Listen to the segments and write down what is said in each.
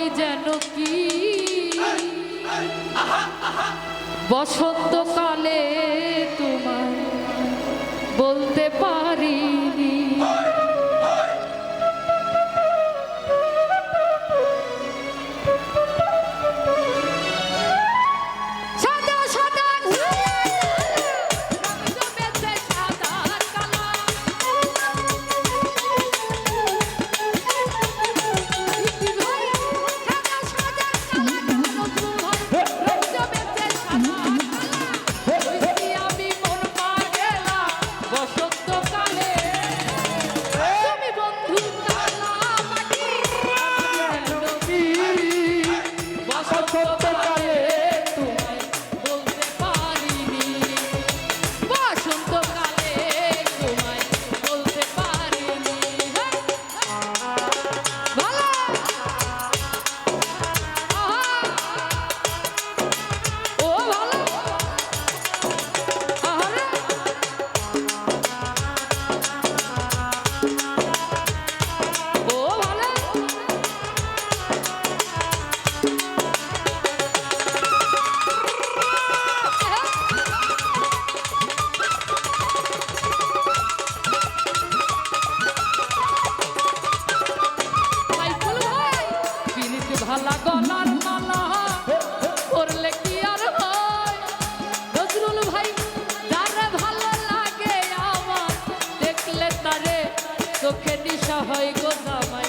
লাগে যেন কি? বসন্তকালে ঝালা গলার মালা। করলে কি আর হয়? নজরুল ভাই, যারা ভালো লাগে আমার দেখলে তারে চোখে দিশা হয় গো জামাই।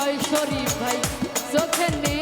হয় শরীফ ভাই চোখে নেই